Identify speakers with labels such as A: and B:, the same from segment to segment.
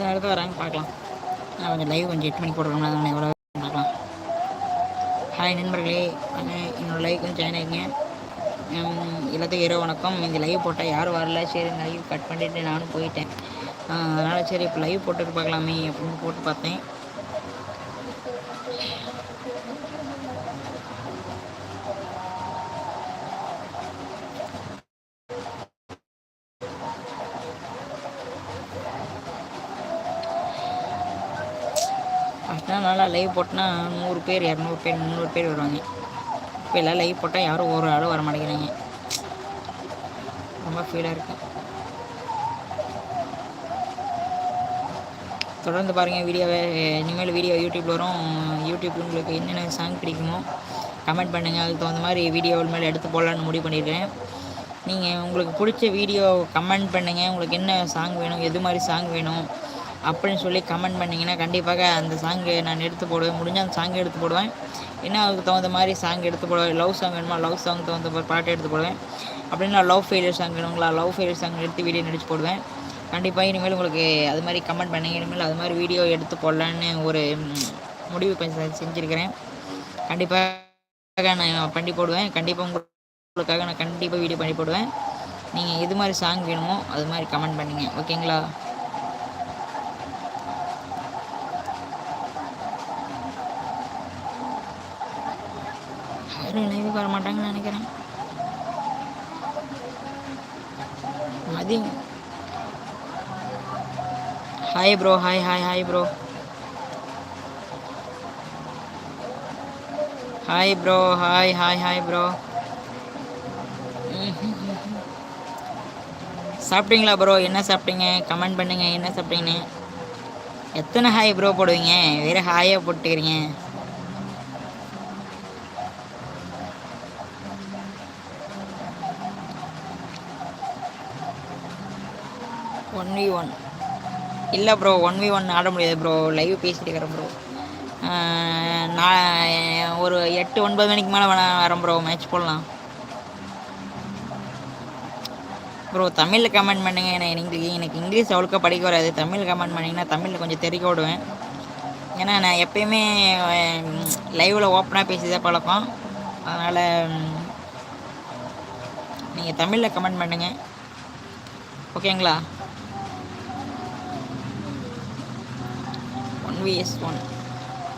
A: எத்தனை இடத்துல வராங்க பார்க்கலாம். நான் கொஞ்சம் லைவ் கொஞ்சம் எட்டு மணி போட்டுருக்கோம்னா அதனால் எவ்வளோ பார்க்கலாம். ஹாய் நண்பர்களே வாங்க என்னோடய லைவ் கொஞ்சம் ஜாயின் ஆகிங்க எல்லாத்தையும் இரவு வணக்கம். இந்த லைவ் போட்டால் யாரும் வரல. சரி லைவ் கட் பண்ணிவிட்டு நானும் போயிட்டேன். அதனால் சரி இப்போ லைவ் போட்டுட்டு பார்க்கலாமே அப்படின்னு போட்டு பார்த்தேன் ஃபஸ்ட்லாம் நல்லா லைவ் போட்டோன்னா நூறு பேர் இரநூறு பேர் முந்நூறு பேர் வருவாங்க. இப்போ எல்லாம் லைவ் போட்டால் யாரும் ஒரு ஆளும் வர மாட்டேங்கிறாங்க. ரொம்ப ஃபீலாக இருக்கு. தொடர்ந்து பாருங்கள் வீடியோவை. இனிமேல் வீடியோ யூடியூப்பில் வரும். யூடியூப் உங்களுக்கு என்னென்ன சாங் பிடிக்குமோ கமெண்ட் பண்ணுங்கள் அதுக்கு தகுந்த மாதிரி வீடியோ மேலே எடுத்து போடலான்னு முடிவு பண்ணியிருக்கேன். நீங்கள் உங்களுக்கு பிடிச்ச வீடியோ கமெண்ட் பண்ணுங்கள் உங்களுக்கு என்ன சாங் வேணும் எது மாதிரி சாங் வேணும் அப்படின்னு சொல்லி கமெண்ட் பண்ணிங்கன்னா கண்டிப்பாக அந்த சாங்கு நான் எடுத்து போடுவேன். முடிஞ்சால் அந்த சாங் எடுத்து போடுவேன். என்ன அதுக்கு தகுந்த மாதிரி சாங் எடுத்து போடுவேன் லவ் சாங் வேணுமா? லவ் சாங் தகுந்த பாட்டு எடுத்து போடுவேன். அப்படின்னா லவ் ஃபெயிலியர் சாங் வேணுங்களா? லவ் ஃபெயிலியர் சாங் எடுத்து வீடியோ நடிச்சு போடுவேன். கண்டிப்பாக இனிமேல் உங்களுக்கு அது மாதிரி கமெண்ட் பண்ணுங்க இனிமேல் அது மாதிரி வீடியோ எடுத்து போடலான்னு ஒரு முடிவு செஞ்சுருக்கிறேன். கண்டிப்பாக நான் பண்ணி போடுவேன். கண்டிப்பாக உங்களுக்காக நான் கண்டிப்பாக வீடியோ பண்ணி போடுவேன். நீங்கள் எது மாதிரி சாங் வேணுமோ அது மாதிரி கமெண்ட் பண்ணுங்கள் ஓகேங்களா யாரும் மாட்டாங்கன்னு நினைக்கிறேன். Mathi hi bro hi hi hi bro hi bro hi hi hi bro சாப்பிட்டீங்களா ப்ரோ என்ன சாப்பிட்டீங்க? கமெண்ட் பண்ணுங்க என்ன சாப்பிட்டீங்கன்னு. எத்தனை ஹாய் ப்ரோ போடுவீங்க? வேறு ஹாயாக போட்டுக்கிறீங்க ஒன் வி ஒன். இல்லை ப்ரோ ஒன் வி ஒன் ஆட முடியாது ப்ரோ லைவ் பேசிட்டு இருக்கிறேன் ப்ரோ நான் ஒரு எட்டு ஒன்பது மணிக்கு மேலே வேணா வரேன் ப்ரோ மேட்ச் போடலாம். ப்ரோ தமிழில் கமெண்ட் பண்ணுங்கள் எனக்கு எனக்கு இங்கிலீஷ் அவ்வளோக்கா படிக்க வராது. தமிழ் கமெண்ட் பண்ணிங்கன்னா தமிழில் கொஞ்சம் தெரிக்க விடுவேன். ஏன்னா நான் எப்பயுமே லைவில் ஓப்பனாக பேசி தான் பழக்கம். அதனால் நீங்கள் தமிழில் கமெண்ட் பண்ணுங்கள் ஓகேங்களா விஎஸ் ஒன்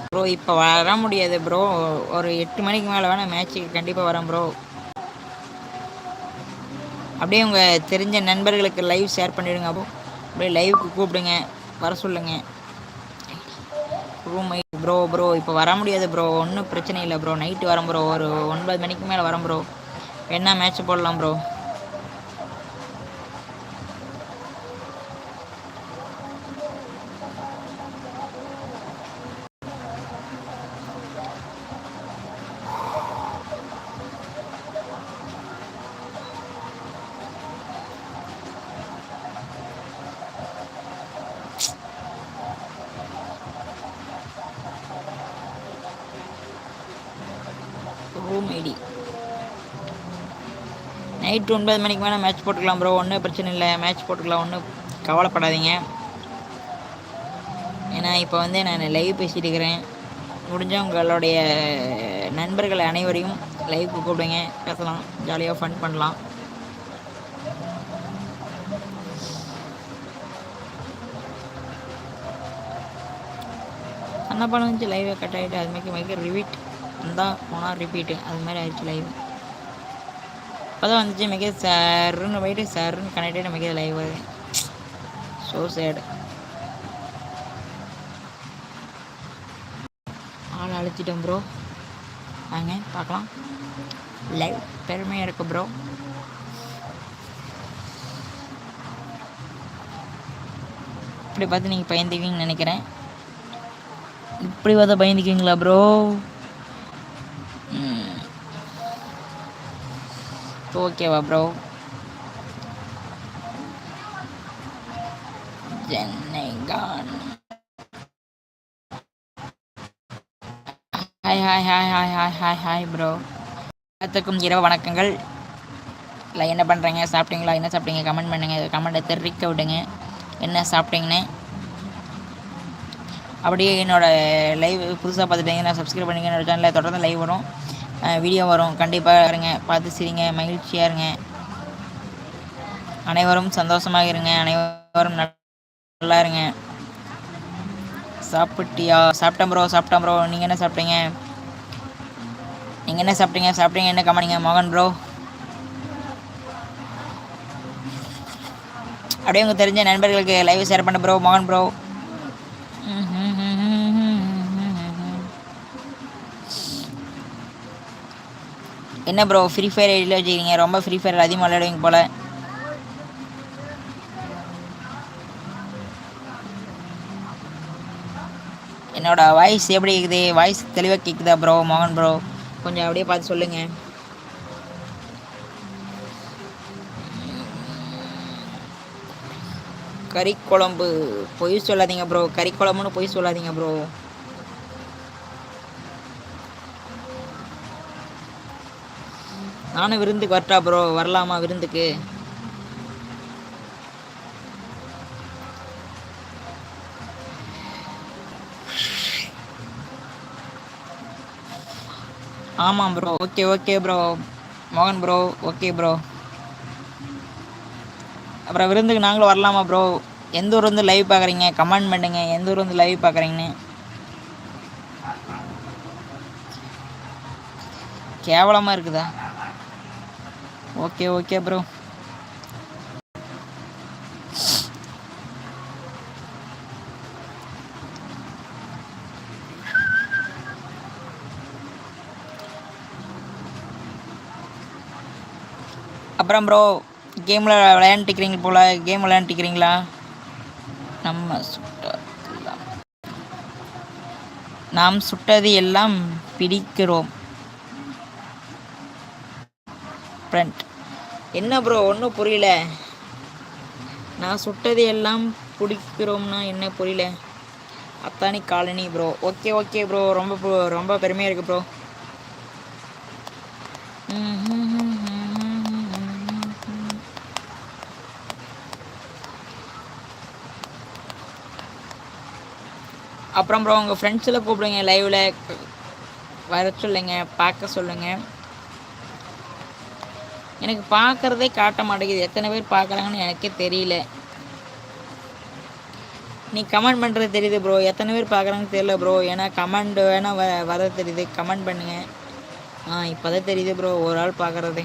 A: ப்ரோ இப்போ வர முடியாது ப்ரோ ஒரு எட்டு மணிக்கு மேலே வேணால் மேட்ச்சுக்கு கண்டிப்பாக வரேன் ப்ரோ அப்படியே உங்கள் தெரிஞ்ச நண்பர்களுக்கு லைவ் ஷேர் பண்ணிவிடுங்க அப்போ அப்படியே லைவுக்கு கூப்பிடுங்க வர சொல்லுங்கள் ரூம் ப்ரோ ப்ரோ இப்போ வர முடியாது ப்ரோ ஒன்றும் பிரச்சனை இல்லை ப்ரோ நைட்டு வரேன் ப்ரோ ஒரு ஒன்பது மணிக்கு மேலே வரேன் ப்ரோ என்ன மேட்ச் போடலாம் ப்ரோ ரூம் ஐடி நைட்டு ஒன்பது மணிக்கு மேலே மேட்ச் போட்டுக்கலாம் ப்ரோ ஒன்றும் பிரச்சனை இல்லை. மேட்ச் போட்டுக்கலாம் ஒன்றும் கவலைப்படாதீங்க. ஏன்னா இப்போ வந்து நான் லைவ் பேசிகிட்டு இருக்கிறேன். முடிஞ்ச உங்களுடைய நண்பர்கள் அனைவரையும் லைவ் கூப்பிடுங்க. பேசலாம். ஜாலியாக ஃபன் பண்ணலாம். அண்ணா பணம் வந்து லைவை கட் ஆகிட்டு அது மாதிரி மைக்க ரிவீட் வந்தால் போனால் ரிப்பீட்டு அது மாதிரி ஆயிடுச்சு லைவ் இப்போ தான் வந்துச்சு மிக சருன்னு போயிட்டு சருன்னு கனெக்டே மிக லைவ் வருது. ஸோ சேடு ஆள் அழைச்சிட்டோம் ப்ரோ வாங்க பார்க்கலாம். லைவ் பெருமையாக இருக்குது ப்ரோ இப்படி பார்த்து நீங்கள் பயந்துக்குவீங்கன்னு நினைக்கிறேன். இப்படி பார்த்தா பயந்துக்குவீங்களா ப்ரோ ஓகேவா bro Chennai Khan hi hi hi hi hi hi hi bro எல்லாத்துக்கும் இரவு வணக்கங்கள். இல்லை என்ன பண்ணுறீங்க சாப்பிட்டீங்களா? என்ன சாப்பிட்டீங்க? கமெண்ட் பண்ணுங்கள் கமெண்ட்டை தெரிவிக்க விடுங்க. என்ன சாப்பிட்டீங்கன்னு? அப்படியே என்னோடய லைவ் புதுசாக பார்த்துட்டீங்கன்னா சப்ஸ்கிரைப் பண்ணிங்க என்னோடய சேனலில் தொடர்ந்து லைவ் வரும். வீடியோ வரும். கண்டிப்பாக இருங்க. பார்த்து சிரிங்க. மகிழ்ச்சியாக இருங்க. அனைவரும் சந்தோஷமாக இருங்க. அனைவரும் நல்லா இருங்க. சாப்பிட்டியா? சாப்பிட்டேன் ப்ரோ சாப்பிட்டேன் ப்ரோ நீங்கள் என்ன சாப்பிட்டீங்க? நீங்கள் என்ன சாப்பிட்டீங்க? சாப்பிட்டீங்க? என்ன கமானிங்க மோகன் ப்ரோ அப்படியே உங்களுக்கு தெரிஞ்ச நண்பர்களுக்கு லைவ் ஷேர் பண்ண ப்ரோ மோகன் ப்ரோ என்ன ப்ரோ ஃப்ரீ ஃபயர் ஐடியில் வச்சுக்கிறீங்க? ரொம்ப ஃப்ரீ ஃபயர் அதிகமாக விளையாடுவீங்க போல். என்னோட வாய்ஸ் எப்படி இருக்குது? வாய்ஸ் தெளிவாக கேட்குதா ப்ரோ மோகன் ப்ரோ கொஞ்சம் அப்படியே பார்த்து சொல்லுங்கள் கறி குழம்பு பொய் சொல்லாதீங்க ப்ரோ கறி குழம்புன்னு பொய் சொல்லாதீங்க ப்ரோ நானும் விருந்துக்கு வரட்டா ப்ரோ வரலாமா விருந்துக்கு? ஆமாம் ப்ரோ ஓகே ஓகே ப்ரோ மோகன் ப்ரோ ஓகே ப்ரோ அப்புறம் விருந்துக்கு நாங்களும் வரலாமா ப்ரோ எந்த ஊர் வந்து லைவ் பார்க்குறீங்க? கமெண்ட் பண்ணுங்க. எந்த ஊர் வந்து லைவ் பார்க்குறீங்கன்னு. கேவலமாக இருக்குதா? ஓகே ஓகே ப்ரோ அப்புறம் ப்ரோ கேமில் விளையாண்டுக்கிறீங்க போல் கேம் விளையாண்டுக்கிறீங்களா நம்ம சுட்டதெல்லாம் நாம் சுட்டது எல்லாம் பிடிக்கிறோம். ஃப்ரண்ட் என்ன ப்ரோ ஒன்றும் புரியல. நான் சுட்டது எல்லாம் பிடிக்கிறோம்னா என்ன புரியல? Athani colony bro okay okay bro ரொம்ப ரொம்ப பெருமையாக இருக்குது ப்ரோ அப்புறம் ப்ரோ உங்கள் ஃப்ரெண்ட்ஸில் கூப்பிடுங்க லைவில் வர சொல்லுங்கள் பார்க்க சொல்லுங்கள் எனக்கு பார்க்குறதே காட்ட மாட்டேங்குது. எத்தனை பேர் பார்க்குறாங்கன்னு எனக்கே தெரியல. நீ கமெண்ட் பண்ணுறது தெரியுது ப்ரோ எத்தனை பேர் பார்க்குறாங்கன்னு தெரியல ப்ரோ ஏன்னா கமெண்ட் வேணால் வ வர தெரியுது. கமெண்ட் பண்ணுங்கள் ஆ இப்போ தான் தெரியுது ப்ரோ ஒரு ஆள் பார்க்குறதே.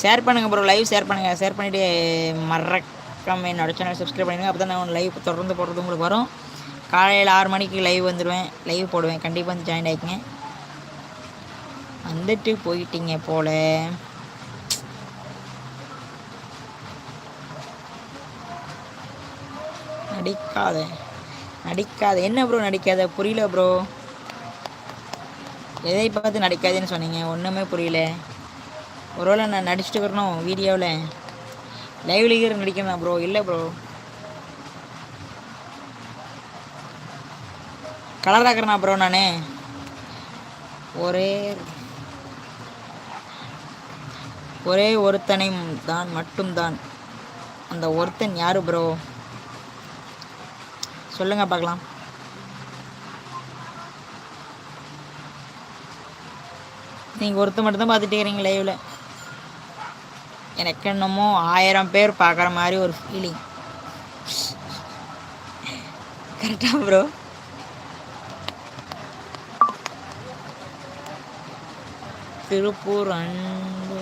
A: ஷேர் பண்ணுங்கள் ப்ரோ லைவ் ஷேர் பண்ணுங்கள் ஷேர் பண்ணிவிட்டு மறக்காம மறக்காமல் என்னோட சேனல் சப்ஸ்கிரைப் பண்ணிடுங்க. அப்போ தான் நான் லைவ் தொடர்ந்து போடுறது உங்களுக்கு வரும். காலையில் ஆறு மணிக்கு லைவ் வந்துடுவேன் லைவ் போடுவேன். கண்டிப்பாக வந்து ஜாயின் ஆகிக்கங்க வந்துட்டு போயிட்டீங்க போல. நடிக்காத நடிக்காத. என்ன ப்ரோ நடிக்காத? புரியல ப்ரோ எதை பார்த்து நடிக்காதுன்னு சொன்னீங்க? ஒன்றுமே புரியல. ஒருவேளை நான் நடிச்சுட்டு வரணும் வீடியோவில் லைவ் லீகர் நடிக்கணும் ப்ரோ இல்லை ப்ரோ கலர் ஆக்குறேண்ணா ப்ரோ நான்? ஒரே ஒரே ஒருத்தனை தான் மட்டும்தான். அந்த ஒருத்தன் யாரு ப்ரோ சொல்லுங்க பார்க்கலாம். நீங்கள் ஒருத்தர் மட்டும்தான் பார்த்துட்டு இருக்கிறீங்க லைவில் எனக்கு என்னமோ ஆயிரம் பேர் பார்க்குற மாதிரி ஒரு ஃபீலிங் கரெக்டாக ப்ரோ திருப்பூர் அன்பு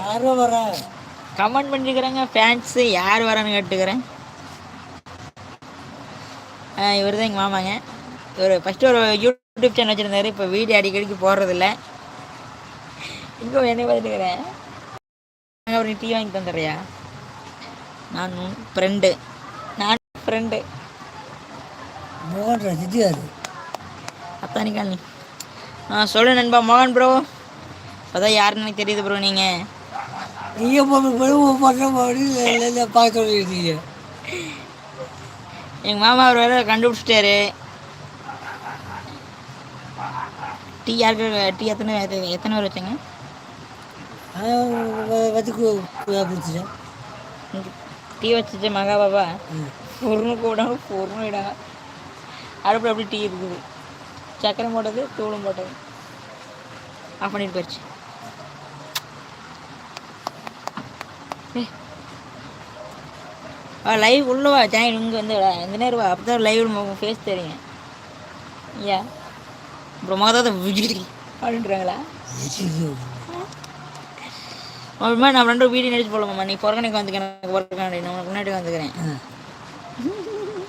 A: யாரும் வர? கமெண்ட் பண்ணிக்கிறேங்க ஃபேன்ஸு யார் வரான்னு கேட்டுக்கிறேன். இவர் தான் எங்கள் மாமாங்க. இவர் ஃபஸ்ட்டு ஒரு யூடியூப் சேனல் வச்சுருந்தாரு இப்போ வீடியோ அடிக்கடிக்கு போடுறதில்ல. இங்கே என்ன பார்த்துட்டுக்கிறேன் அவர் டீ வாங்கி தந்துடுறியா நான் ஃப்ரெண்டு நான் ஃப்ரெண்டு
B: மோகன் ரசித்தார்
A: அத்தானி காலனி. ஆ சொல்லு நண்பா மோகன் ப்ரோ அதான் யாருன்னு எனக்கு தெரியுது ப்ரோ நீங்கள்
B: நீங்கள் பார்க்க சொல்லியிருக்கீங்க
A: எங்கள் மாமா அவர் வேறு கண்டுபிடிச்சிட்டாரு. டீ யாருக்கு டீ எத்தனை எத்தனை- பேர் வச்சங்க? டீ வச்சுச்சு மகா பாபா. பொருள் கூட பொருள் இடாங்க அடுப்பில் அப்படி டீ இருக்குது. சக்கரை போட்டது தூளும் போட்டது. ஆஃப் பண்ணிட்டு போயிடுச்சு ஆ லைவ் உள்ள வா ஜாயின் இங்கே வந்து வா. இந்த நேரம் வா. அப்போ தான் லைவ் ஃபேஸ் தெரியும். ஐயா. அப்புறம் மொதல் அப்படின்றாங்களா? அப்புறமா நான் ரெண்டு வீடியோ நடிச்சு போடலாமா நீ பிறக்கணைக்கு வந்துக்கிறேன் பிறக்கணை நான் உனக்கு முன்னாடி வந்துக்கிறேன்.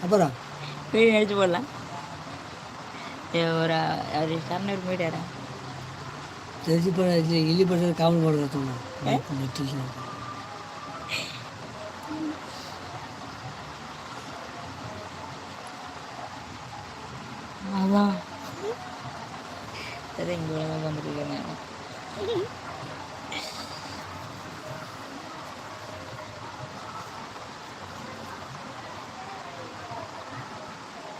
B: அப்புறம்?
A: வீடியோ நடிச்சு போடலாம். ஒரு அவர் சரணர் போயிட்டாரா?
B: தெரிஞ்சு போட இல்லி போட்டு காவல் போட கற்றுக்கணும்
A: அதான் சரி இங்கே வந்துட்டு இருக்கேன்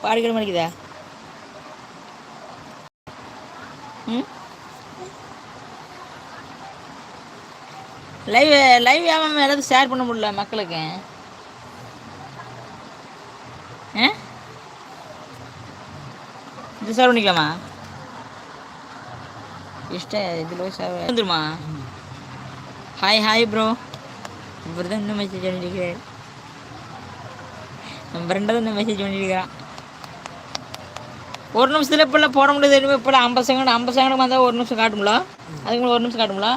A: பாடிக்கிற மாதிரிக்குதா ம்? லைவ் லைவ் ஏன் எல்லாத்தையும் ஷேர் பண்ண முடியல மக்களுக்கு ஆ இது ஷேர் பண்ணிக்கலாமா? இஷ்ட இதில் ஷேர் வந்துருமா? ஹாய் ஹாய் ப்ரோ இவர் தான் இன்னும் மெசேஜ் பண்ணியிருக்கிறார் நம்ம ரெண்டாவது இன்னும் மெசேஜ் பண்ணியிருக்கிறான் ஒரு நிமிஷத்தில் இப்போல்லாம் போட முடியாது. இப்போல்லாம் ஐம்பது செகண்ட் ஐம்பது செகண்ட் வந்தால் ஒரு நிமிஷம் காட்டும்ல? அதுக்கு மேலே ஒரு நிமிஷம் காட்டும்ல?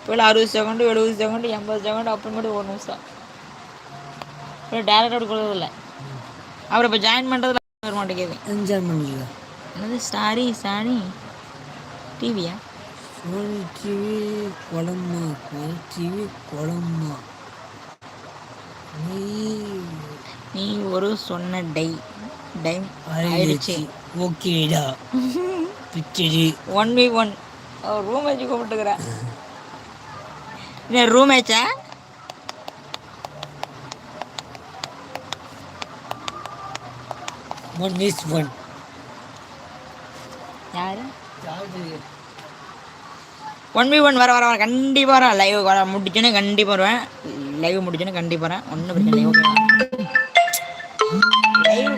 A: இப்போல்லாம் அறுபது செகண்டு எழுபது செகண்டு எண்பது செகண்டு அப்புறமேட்டு ஒரு நிமிஷம். இப்போ டேரக்டாக கொடுக்குறதில்ல அப்புறம் இப்போ ஜாயின் பண்ணுறதுல வர மாட்டேங்குது
B: ஜாயின் பண்ணிக்கலாம்.
A: என்னது ஸ்டாரி சாரி. டிவியா?
B: சோனி டிவி குழம்பு குழல் டிவி குழம்பு. நீ
A: நீ ஒரு சொன்ன டை டைம் ஆயிடுச்சு.
B: ஓகேடா. பிச்சடி.
A: ஒன் பை ஒன் ரூம் வச்சு கூப்பிட்டுக்கிறேன் என்ன ரூம் ஆச்சா?
B: ஒன் இஸ் ஒன்
A: யாரு? ஒன் பை ஒன் வர வர வர கண்டிப்பாக வரேன் லைவ் வர முடிச்சோன்னே கண்டிப்பாக வருவேன். லைவ் முடிச்சோன்னே கண்டிப்பாக வரேன். ஒன்றும் பிரச்சனை லைவ்